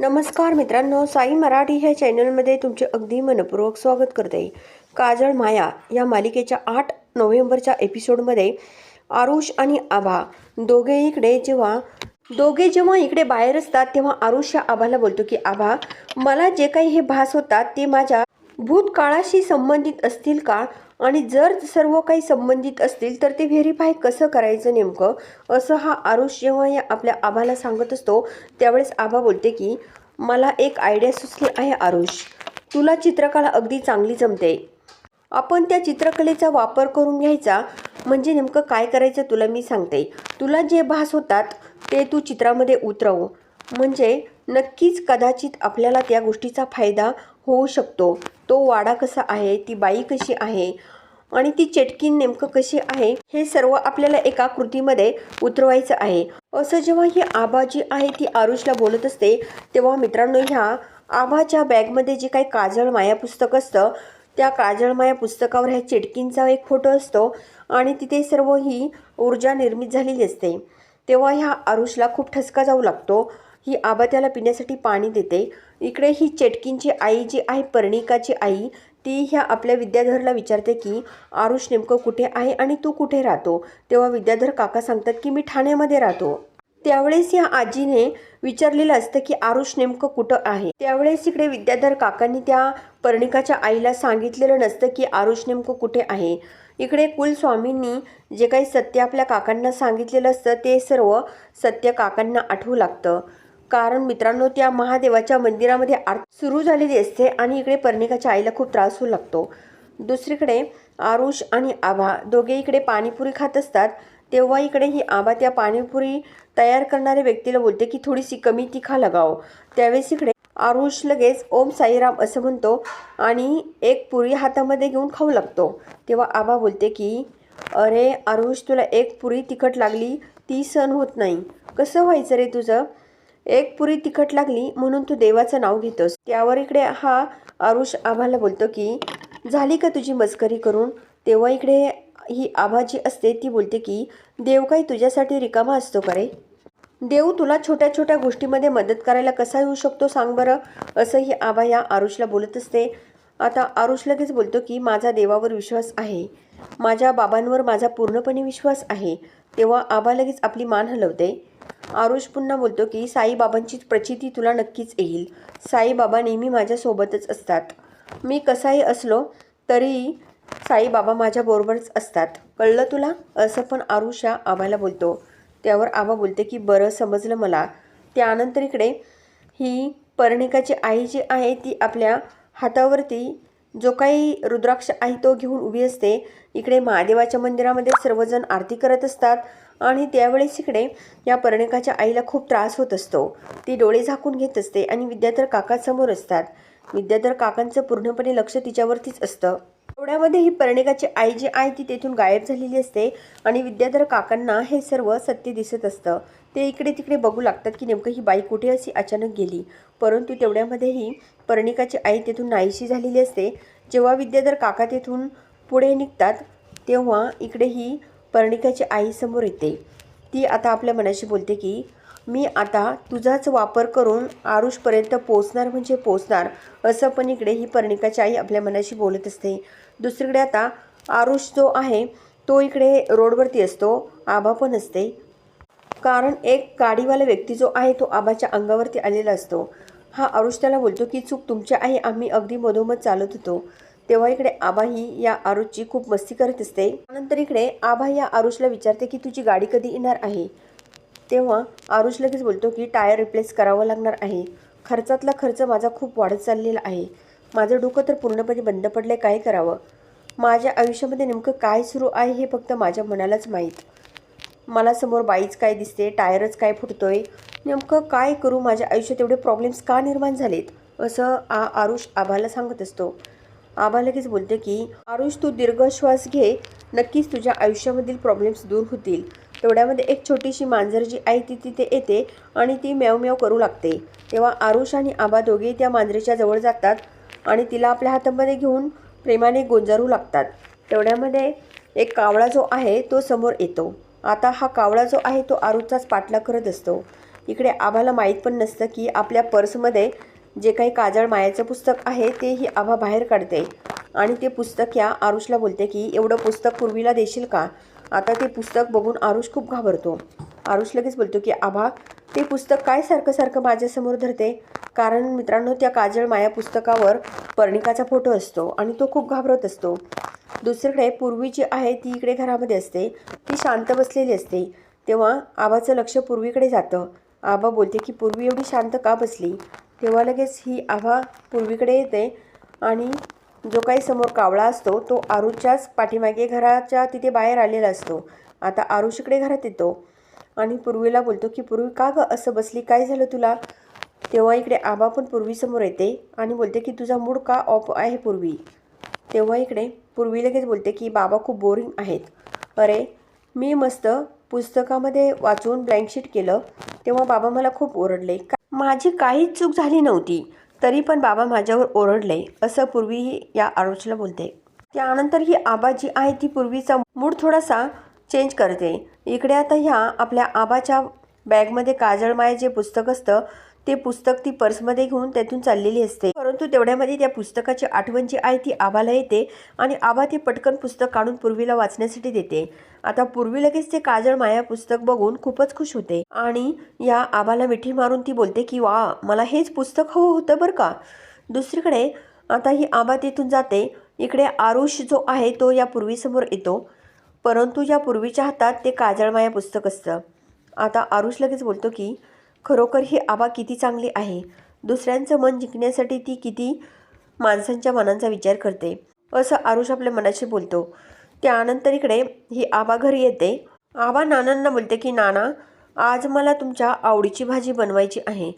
नमस्कार मित्रांनो साई मराठी ह्या चॅनलमध्ये तुमचे अगदी मनपूर्वक स्वागत करते. काजळ माया या मालिकेच्या आठ नोव्हेंबरच्या एपिसोडमध्ये आरुष आणि आभा दोघे इकडे जेव्हा दोघे जेव्हा इकडे बाहेर असतात तेव्हा आरुष या आभाला बोलतो की आभा मला जे काही हे भास होतात ते माझ्या भूतकाळाशी संबंधित असतील का? आणि जर सर्व काही संबंधित असतील तर ते व्हेरीफाय कसं करायचं नेमकं? असं हा आरुष जेव्हा या आपल्या आभाला सांगत असतो त्यावेळेस आभा बोलते की मला एक आयडिया सुचली आहे आरुष. तुला चित्रकला अगदी चांगली जमते. आपण त्या चित्रकलेचा वापर करून घ्यायचा. म्हणजे नेमकं काय करायचं तुला मी सांगते. तुला जे भास होतात ते तू चित्रामध्ये उतरव. म्हणजे नक्कीच कदाचित आपल्याला त्या गोष्टीचा फायदा होऊ शकतो. तो वाडा कसा आहे ती बाई कशी आहे आणि ती चेटकीन नेमकं कशी आहे हे सर्व आपल्याला एका कृतीमध्ये उतरवायचं आहे. असं जेव्हा ही आभा जी आहे ती आरुषला बोलत असते तेव्हा मित्रांनो ह्या आभाच्या बॅगमध्ये जे काही काजळ माया पुस्तक असतं त्या काजळ माया पुस्तकावर ह्या चेटकींचा एक फोटो असतो आणि तिथे सर्व ही ऊर्जा निर्मित झालेली असते. तेव्हा ह्या आरुषला खूप ठसका जाऊ लागतो ही आबा त्याला पिण्यासाठी पाणी देते. इकडे ही चेटकींची आई जी आहे पर्णिकाची आई ती ह्या आपल्या विद्याधरला विचारते की आरुष नेमकं कुठे आहे आणि तू कुठे राहतो? तेव्हा विद्याधर काका सांगतात की मी ठाण्यामध्ये राहतो. त्यावेळेस या आजीने विचारलेलं असतं की आरुष नेमकं कुठं आहे? त्यावेळेस इकडे विद्याधर काकांनी त्या पर्णिकाच्या आईला सांगितलेलं नसतं की आरुष नेमकं कुठे आहे? इकडे कुलस्वामींनी जे काही सत्य आपल्या काकांना सांगितलेलं असतं ते सर्व सत्य काकांना आठवू लागतं. कारण मित्रांनो त्या महादेवाच्या मंदिरामध्ये आरती सुरू झालेली असते आणि इकडे पर्णिकाच्या आईला खूप त्रास होऊ लागतो. दुसरीकडे आरुष आणि आभा दोघे इकडे पाणीपुरी खात असतात. तेव्हा इकडे ही आबा त्या पाणीपुरी तयार करणाऱ्या व्यक्तीला बोलते की थोडीशी कमी तिखा लगाव. त्यावेळेस इकडे आरुष लगेच ओम साईराम असं म्हणतो आणि एक पुरी हातामध्ये घेऊन खाऊ लागतो. तेव्हा आबा बोलते की अरे आरुष तुला एक पुरी तिखट लागली ती सण होत नाही. कसं व्हायचं रे तुझं? एक पुरी तिखट लागली म्हणून तू देवाचं नाव घेतोस. त्यावर इकडे हा आरुष आभाला बोलतो की झाली का तुझी मस्करी करून? तेव्हा इकडे ही आभा जी असते ती बोलते की देव काही तुझ्यासाठी रिकामा असतो का रे? देव तुला छोट्या छोट्या गोष्टीमध्ये मदत करायला कसा येऊ शकतो सांग बरं असं ही आभा या आरुषला बोलत असते. आता आरुष लगेच बोलतो की माझा देवावर विश्वास आहे. माझ्या बाबांवर माझा पूर्णपणे विश्वास आहे. तेव्हा आबा लगेच आपली मान हलवते. आरुष पुन्हा बोलतो की साईबाबांची प्रचिती तुला नक्कीच येईल. साईबाबा नेहमी माझ्यासोबतच असतात. मी कसाही असलो तरी साईबाबा माझ्याबरोबरच असतात. कळलं तुला? असं पण आरुष या आबाला बोलतो. त्यावर आबा बोलते की बरं समजलं मला. त्यानंतर इकडे ही पर्णिकाची आई जी आहे ती आपल्या हातावरती जो काही रुद्राक्ष आहे तो घेऊन उभी असते. इकडे महादेवाच्या मंदिरामध्ये सर्वजण आरती करत असतात आणि त्यावेळेस इकडे या पर्णिकाच्या आईला खूप त्रास होत असतो. ती डोळे झाकून घेत असते आणि विद्याधर काका समोर असतात. विद्याधर काकांचं पूर्णपणे लक्ष तिच्यावरतीच असतं. एवढ्यामध्ये ही पर्णिकाची आई जी आहे ती तेथून गायब झालेली असते आणि विद्याधर काकांना हे सर्व सत्य दिसत असतं. ते इकडे तिकडे बघू लागतात की नेमकं ही बाई कुठे अशी अचानक गेली. परंतु तेवढ्यामध्येही पर्णिकाची आई तेथून नाहीशी झालेली असते. जेव्हा विद्याधर काका तेथून पुढे निघतात तेव्हा इकडे ही पर्णिकाची आई समोर येते. ती आता आपल्या मनाशी बोलते की मी आता तुझाच वापर करून आरुषपर्यंत पोचणार म्हणजे पोचणार असं पण इकडे ही पर्णिकाची आई आपल्या मनाशी बोलत असते. दुसरीकडे आता आरुष जो आहे तो इकडे रोडवरती असतो. आभा पण असते. कारण एक गाडीवाला व्यक्ती जो आहे तो आबाच्या अंगावरती आलेला असतो. हा आरुष त्याला बोलतो की चूक तुमची आहे आम्ही अगदी मधोमध चालत होतो. तेव्हा इकडे आबा ही या आरुषची खूप मस्ती करत असते. त्यानंतर इकडे आबा या आरुषला विचारते की तुझी गाडी कधी येणार आहे? तेव्हा आरुष लगेच बोलतो की टायर रिप्लेस करावं लागणार आहे. खर्चातला खर्च माझा खूप वाढत चाललेला आहे. माझं डोकं तर पूर्णपणे बंद पडले काय करावं? माझ्या आयुष्यामध्ये नेमकं काय सुरू आहे हे फक्त माझ्या मनालाच माहीत. मला समोर बाईच काय दिसते टायरच काय फुटतोय नेमकं काय करू माझ्या आयुष्यात एवढे प्रॉब्लेम्स का निर्माण झालेत? असं आ आरुष आभाला सांगत असतो. आभा लगेच बोलते की आरुष तू दीर्घ श्वास घे. नक्कीच तुझ्या आयुष्यामधील प्रॉब्लेम्स दूर होतील. तेवढ्यामध्ये एक छोटीशी मांजर जी आहे ती तिथे येते आणि ती म्याव म्याव करू लागते. तेव्हा आरुष आणि आबा दोघेही त्या मांजरीच्या जवळ जातात. आणि तिला आपल्या हातामध्ये घेऊन प्रेमाने गोंजारू लागतात. तेवढ्यामध्ये एक कावळा जो आहे तो समोर येतो. आता हा कावळा जो आहे तो आरुषचाच पाठलाग करत असतो. इकडे आभाला माहीत पण नसतं की आपल्या पर्समध्ये जे काही काजळ मायाचं पुस्तक आहे तेही आभा बाहेर काढते. आणि ते पुस्तक या आरुषला बोलते की एवढं पुस्तक पूर्वीला देशील का? आता ते पुस्तक बघून आरुष खूप घाबरतो. आरुष लगेच बोलतो की आभा ते पुस्तक काय सारखं सारखं माझ्यासमोर धरते? कारण मित्रांनो त्या काजळ माया पुस्तकावर पर्णिकाचा फोटो असतो आणि तो खूप घाबरत असतो. दुसरीकडे पूर्वी जी आहे ती इकडे घरामध्ये असते. ती शांत बसलेली असते. तेव्हा आबाचं लक्ष पूर्वीकडे जातं. आबा बोलते की पूर्वी एवढी शांत का बसली? तेव्हा लगेच ही आभा पूर्वीकडे येते आणि जो काही समोर कावळा असतो तो आरूच्याच पाठीमागे घराच्या तिथे बाहेर आलेला असतो. आता आरुष इकडे घरात येतो. आणि पूर्वीला बोलतो की पूर्वी का गं असं बसली? काय झालं तुला? तेव्हा इकडे आबा पण पूर्वीसमोर येते आणि बोलते की तुझा मूड का ऑफ आहे पूर्वी? तेव्हा इकडे पूर्वी लगेच बोलते की बाबा खूप बोरिंग आहेत. अरे मी मस्त पुस्तकामध्ये वाचून ब्लँकशीट केलं. तेव्हा बाबा मला खूप ओरडले. का माझी काहीच चूक झाली नव्हती तरी पण बाबा माझ्यावर ओरडले असं पूर्वी या आरोचला बोलते. त्यानंतर ही आबा जी आहे ती पूर्वीचा मूड थोडासा चेंज करते. इकडे आता ह्या आपल्या आबाच्या बॅगमध्ये काजळमाय जे पुस्तक असतं ते पुस्तक ती पर्समध्ये घेऊन त्यातून चाललेली असते. परंतु तेवढ्यामध्ये त्या पुस्तकाची आठवण जी आहे ती आबाला येते आणि आबा ते पटकन पुस्तक काढून पूर्वीला वाचण्यासाठी देते. आता पूर्वी लगेच ते काजळ माया पुस्तक बघून खूपच खुश होते. आणि या आबाला मिठी मारून ती बोलते की वा मला हेच पुस्तक हवं होतं बरं का? दुसरीकडे आता ही आबा तिथून जाते. इकडे आरुष जो आहे तो या पूर्वीसमोर येतो. परंतु ज्या पूर्वीच्या हातात ते काजळमाया पुस्तक असतं. आता आरुष लगेच बोलतो की खरोखर ही आबा किती चांगली आहे. दुसऱ्यांचं मन जिंकण्यासाठी ती किती माणसांच्या मनांचा विचार करते. असं आरुष आपल्या मनाशी बोलतो. त्यानंतर इकडे ही आबा घरी येते. आबा नानांना बोलते की नाना आज मला तुमच्या आवडीची भाजी बनवायची आहे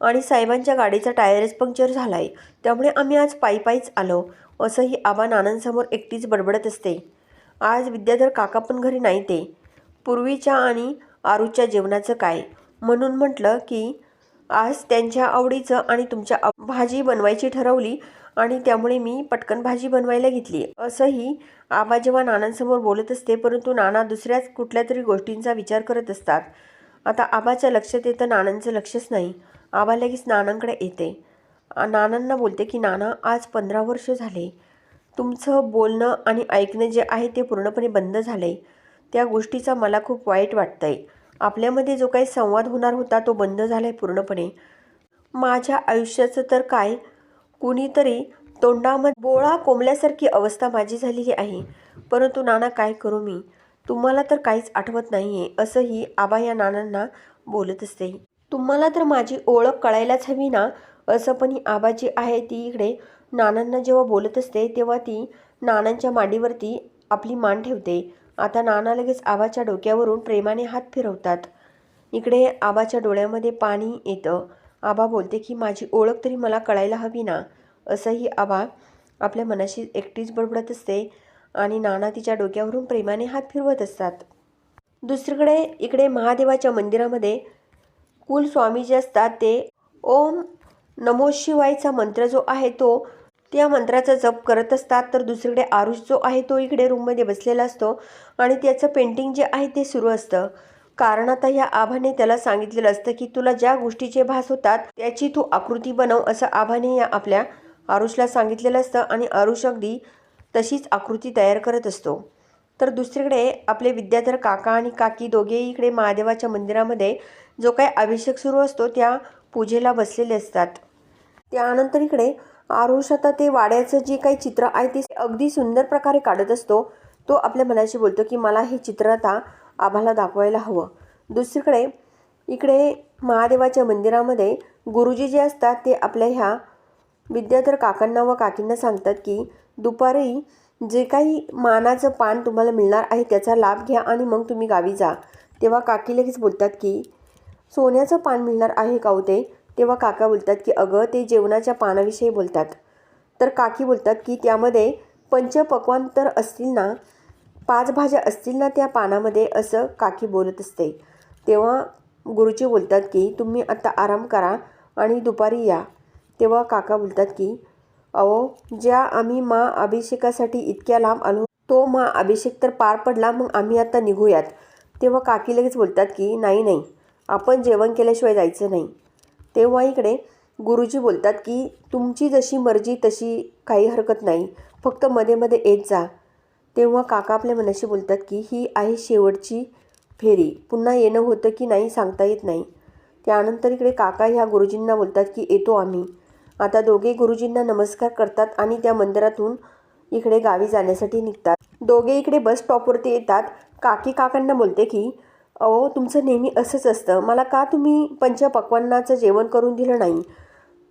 आणि साहेबांच्या गाडीचा टायरच पंक्चर झाला आहे त्यामुळे आम्ही आज पायी पायीच आलो. असं ही आबा नानांसमोर एकटीच बडबडत असते. आज विद्याधर काका पण घरी नाही ते. पूर्वीच्या आणि आरूच्या जेवणाचं काय? म्हणून म्हटलं की आज त्यांच्या आवडीचं आणि तुमच्या आव- भाजी बनवायची ठरवली आणि त्यामुळे मी पटकन भाजी बनवायला घेतली. असंही आबा जेव्हा नानांसमोर बोलत असते परंतु नाना दुसऱ्याच कुठल्या तरी गोष्टींचा विचार करत असतात. आता आबाच्या लक्षात येतं नानांचं लक्षच नाही. आबा लगेच नानांकडे येते. नानांना बोलते की नाना आज पंधरा वर्ष झाले. तुमचं बोलणं आणि ऐकणं जे आहे ते पूर्णपणे बंद झालं आहे त्या गोष्टीचा मला खूप वाईट वाटतं आहे आपल्यामध्ये जो काही संवाद होणार होता तो बंद झाला आहे पूर्णपणे. माझ्या आयुष्याचं तर काय? कुणीतरी तोंडामध्ये बोळा कोंबल्यासारखी अवस्था माझी झालेली आहे. परंतु नाना काय करू मी? तुम्हाला तर काहीच आठवत नाही आहे असंही आबा या नानांना बोलत असते. तुम्हाला तर माझी ओळख कळायलाच हवी ना? असं पण ही आबा जी आहे ती इकडे नानांना जेव्हा बोलत असते तेव्हा ती नानांच्या मांडीवरती आपली मान ठेवते. आता नाना लगेच आबाच्या डोक्यावरून प्रेमाने हात फिरवतात. इकडे आबाच्या डोळ्यामध्ये पाणी येतं. आबा बोलते की माझी ओळख तरी मला कळायला हवी ना? असंही आबा आपल्या मनाशी एकटीच बडबडत असते आणि नाना तिच्या डोक्यावरून प्रेमाने हात फिरवत असतात. दुसरीकडे इकडे महादेवाच्या मंदिरामध्ये कुलस्वामी जे असतात. ते ओम नमो शिवायचा मंत्र जो आहे तो त्या मंत्राचा जप करत असतात तर दुसरीकडे आरुष जो आहे तो इकडे रूममध्ये बसलेला असतो आणि त्याचं पेंटिंग जे आहे ते सुरू असतं. कारण आता ह्या आभाने त्याला सांगितलेलं असतं की तुला ज्या गोष्टीचे भास होतात त्याची तू आकृती बनव असं आभाने या आपल्या आरुषला सांगितलेलं असतं आणि आरुष अगदी तशीच आकृती तयार करत असतो. तर दुसरीकडे आपले विद्याधर काका आणि काकी दोघेही इकडे महादेवाच्या मंदिरामध्ये जो काही अभिषेक सुरू असतो त्या पूजेला बसलेले असतात. त्यानंतर इकडे आरुष आता ते वाड्याचं जे काही चित्र आहे ते अगदी सुंदर प्रकारे काढत असतो. तो आपल्या मनाशी बोलतो की मला हे चित्र आता आम्हाला दाखवायला हवं. दुसरीकडे इकडे महादेवाच्या मंदिरामध्ये गुरुजी जे असतात ते आपल्या ह्या विद्याधर काकांना व काकींना सांगतात की दुपारी जे काही मानाचं पान तुम्हाला मिळणार आहे त्याचा लाभ घ्या आणि मग तुम्ही गावी जा. तेव्हा काकी लगेच बोलतात की सोन्याचं पान मिळणार आहे का हो ते? तेव्हा काका बोलतात की अगं ते जेवणाच्या पानाविषयी बोलतात. तर काकी बोलतात की त्यामध्ये पंचपक्वान तर असतील ना पाच भाज्या असतील ना त्या पानामध्ये असं काकी बोलत असते. तेव्हा गुरुजी बोलतात की तुम्ही आता आराम करा आणि दुपारी या. तेव्हा काका बोलतात की अहो ज्या आम्ही मा अभिषेकासाठी इतक्या लांब आलो तो मा अभिषेक तर पार पडला मग आम्ही आता निघूयात. तेव्हा काकी लगेच बोलतात की नाही नाही आपण जेवण केल्याशिवाय जायचं नाही. तेव्हा इकडे गुरुजी बोलतात की तुमची जशी मर्जी तशी काही हरकत नाही. फक्त मध्ये मध्ये येत जा. तेव्हा काका आपल्या मनाशी बोलतात की ही आहे शेवटची फेरी. पुन्हा येणं होतं की नाही सांगता येत नाही. त्यानंतर इकडे काका ह्या गुरुजींना बोलतात की येतो आम्ही. आता दोघे गुरुजींना नमस्कार करतात आणि त्या मंदिरातून इकडे गावी जाण्यासाठी निघतात. दोघे इकडे बस स्टॉपवरती येतात. काकी काकांना बोलते की अहो तुमचं नेहमी असंच असतं. मला का तुम्ही पंचपक्वांनाचं जेवण करून दिलं नाही?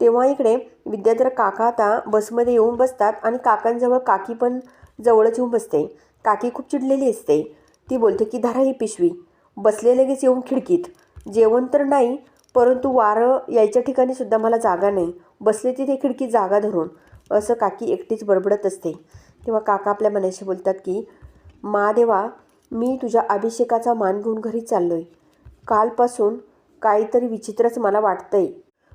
तेव्हा इकडे विद्याधर काका आता बसमध्ये येऊन बसतात आणि काकांजवळ काकी पण जवळच येऊन बसते. काकी खूप चिडलेली असते. ती बोलते की धरा ही पिशवी. बसले लगेच येऊन खिडकीत. जेवण तर नाही परंतु वारं यायच्या ठिकाणी सुद्धा मला जागा नाही. बसले तिथे खिडकीत जागा धरून. असं काकी एकटीच बडबडत असते. तेव्हा काका आपल्या मनाशी बोलतात की महादेवा मी तुझ्या अभिषेकाचा मान घेऊन घरी चाललो आहे कालपासून काहीतरी विचित्रच मला वाटतंय.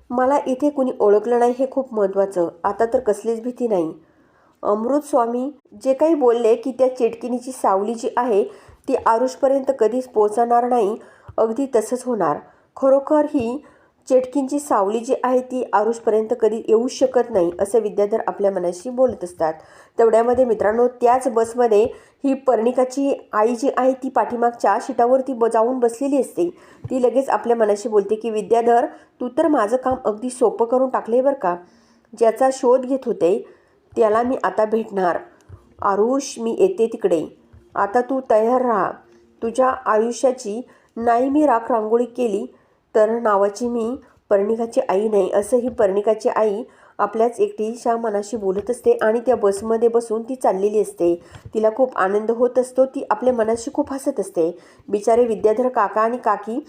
मला इथे कुणी ओळखलं नाही हे खूप महत्त्वाचं. आता तर कसलीच भीती नाही. अमृत स्वामी जे काही बोलले की त्या चेटकिनीची सावली जी आहे ती आरुषपर्यंत कधीच पोचणार नाही अगदी तसंच होणार. खरोखर ही चेटकींची सावली जी आहे ती आरुषपर्यंत कधी येऊ शकत नाही असं विद्याधर आपल्या मनाशी बोलत असतात. तेवढ्यामध्ये मित्रांनो त्याच बसमध्ये ही पर्णिकाची आई जी आहे ती पाठीमागच्या शिटावरती ब जाऊन बसलेली असते. ती लगेच आपल्या मनाशी बोलते की विद्याधर तू तर माझं काम अगदी सोपं करून टाकले बरं का? ज्याचा शोध घेत होते त्याला मी आता भेटणार. आरुष मी येते तिकडे. आता तू तयार राहा. तुझ्या आयुष्याची नाही मी राख रांगोळी केली तर नावाची मी पर्णिकाची आई नाही असं ही पर्णिकाची आई आपल्याच एकटीच्या मनाशी बोलत असते आणि त्या बसमध्ये बसून ती चाललेली असते. तिला खूप आनंद होत असतो ती आपल्या मनाशी खूप हसत असते. बिचारे विद्याधर काका आणि काकी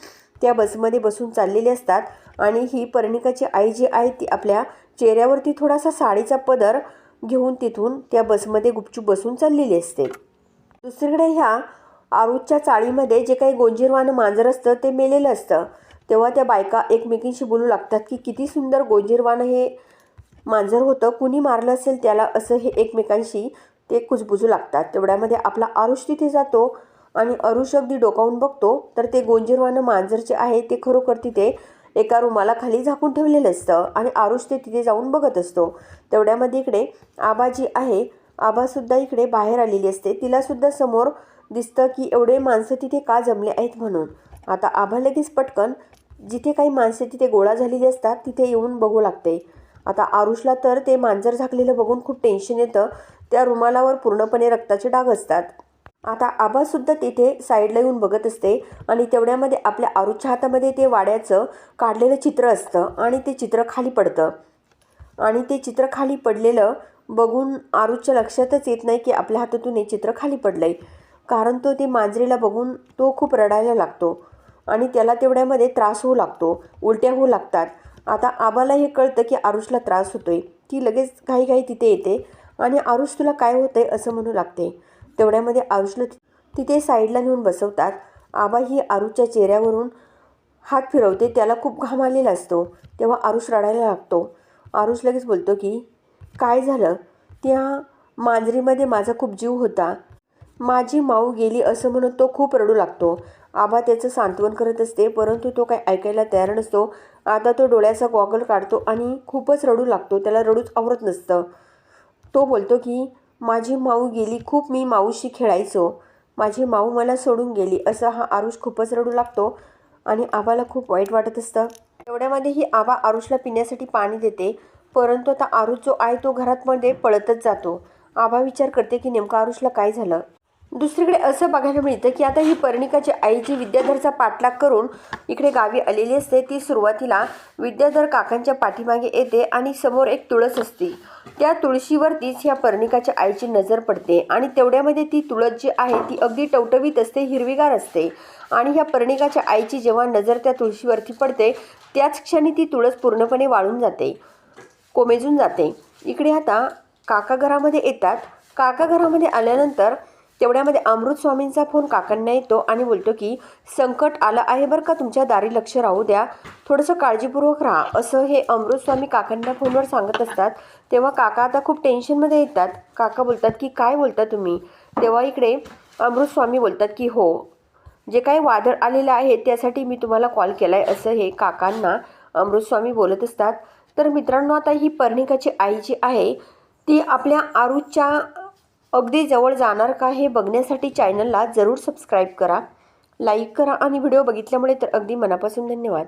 त्या बसमध्ये बसून चाललेले असतात आणि ही पर्णिकाची आई जी आहे ती आपल्या चेहऱ्यावरती थोडासा साडीचा पदर घेऊन तिथून त्या बसमध्ये गुपचूप बसून चाललेली असते. दुसरीकडे ह्या आरूच्या चाळीमध्ये जे काही गोंजीरवानं मांजर असतं ते मेलेलं असतं. तेव्हा त्या बायका एकमेकींशी बोलू लागतात की किती सुंदर गोजीरवान हे मांजर होतं. कुणी मारलं असेल त्याला असं हे एकमेकांशी ते कुजबुजू लागतात. तेवढ्यामध्ये आपला आरुष तिथे जातो आणि अरुष अगदी डोकावून बघतो. तर ते गोंजीरवानं मांजर जे आहे ते खरोखर तिथे एका रुमाला खाली झाकून ठेवलेलं असतं आणि आरुष ते तिथे जाऊन बघत असतो. तेवढ्यामध्ये इकडे आबा जी आहे आबासुद्धा इकडे बाहेर आलेली असते. तिलासुद्धा समोर दिसतं की एवढे माणसं तिथे का जमले आहेत म्हणून. आता आभा लगेच पटकन जिथे काही माणसे तिथे गोळा झालेली असतात तिथे येऊन बघू लागते. आता आरुषला तर ते मांजर झाकलेलं बघून खूप टेन्शन येतं. त्या रुमालावर पूर्णपणे रक्ताचे डाग असतात. आता आबासुद्धा तिथे साईडला येऊन बघत असते आणि तेवढ्यामध्ये आपल्या आरुच्या हातामध्ये ते वाड्याचं काढलेलं चित्र असतं आणि ते चित्र खाली पडतं. आणि ते चित्र खाली पडलेलं बघून आरुच्या लक्षातच येत नाही की आपल्या हातातून हे चित्र खाली पडलं आहे कारण तो ते मांजरीला बघून तो खूप रडायला लागतो. आणि त्याला तेवढ्यामध्ये त्रास होऊ लागतो उलट्या होऊ लागतात. आता आबाला हे कळतं की आरुषला त्रास होतोय. ती लगेच घाई घाई तिथे येते आणि आरुष तुला काय होतंय असं म्हणू लागते. तेवढ्यामध्ये आरुषला तिथे साईडला नेऊन बसवतात. आबा ही आरुषच्या चेहऱ्यावरून हात फिरवते. त्याला खूप घाम आलेला असतो. तेव्हा आरुष रडायला लागतो. आरुष लगेच बोलतो की काय झालं? त्या मांजरीमध्ये माझा खूप जीव होता. माझी माऊ गेली असं म्हणून तो खूप रडू लागतो. आबा त्याचं सांत्वन करत असते परंतु तो काही ऐकायला तयार नसतो. आता तो डोळ्याचा गॉगल काढतो आणि खूपच रडू लागतो त्याला रडूच आवरत नसतं. तो बोलतो की माझी माऊ गेली खूप मी माऊशी खेळायचो. माझी माऊ मला सोडून गेली असं हा आरुष खूपच रडू लागतो आणि आबाला खूप वाईट वाटत असतं. एवढ्यामध्ये ही आबा आरुषला पिण्यासाठी पाणी देते परंतु आता आरुष जो आहे तो घरातमध्ये पळतच जातो. आबा विचार करते की नेमकं आरुषला काय झालं? दुसरीकडे असं बघायला मिळतं की आता ही पर्णिकाची आई जी विद्याधरचा पाठलाग करून इकडे गावी आलेली असते ती सुरुवातीला विद्याधर काकांच्या पाठीमागे येते आणि समोर एक तुळस असते. त्या तुळशीवरतीच ह्या पर्णिकाच्या आईची नजर पडते आणि तेवढ्यामध्ये ती तुळस जी आहे ती अगदी टवटवीत असते हिरवीगार असते. आणि ह्या पर्णिकाच्या आईची जेव्हा नजर त्या तुळशीवरती पडते त्याच क्षणी ती तुळस पूर्णपणे वाळून जाते कोमेजून जाते. इकडे आता काका घरामध्ये येतात. काका घरामध्ये आल्यानंतर तेवढ्यामध्ये अमृत स्वामींचा फोन काकांना येतो आणि बोलतो की संकट आलं आहे बरं का तुमच्या दारी लक्ष राहू द्या. थोडंसं काळजीपूर्वक राहा. असं हे अमृत स्वामी काकांना फोनवर सांगत असतात. तेव्हा काका आता खूप टेन्शनमध्ये येतात. काका बोलतात की काय बोलता तुम्ही? तेव्हा इकडे अमृत स्वामी बोलतात की हो जे काही वादळ आलेलं आहे त्यासाठी मी तुम्हाला कॉल केला आहे असं हे काकांना अमृतस्वामी बोलत असतात. तर मित्रांनो आता ही पर्णिकाची आई जी आहे ती आपल्या आरूच्या अगदी जवळ जाणार का हे बघण्यासाठी चॅनलला जरूर सबस्क्राईब करा. लाईक करा आणि व्हिडिओ बघितल्यामुळे तर अगदी मनापासून धन्यवाद.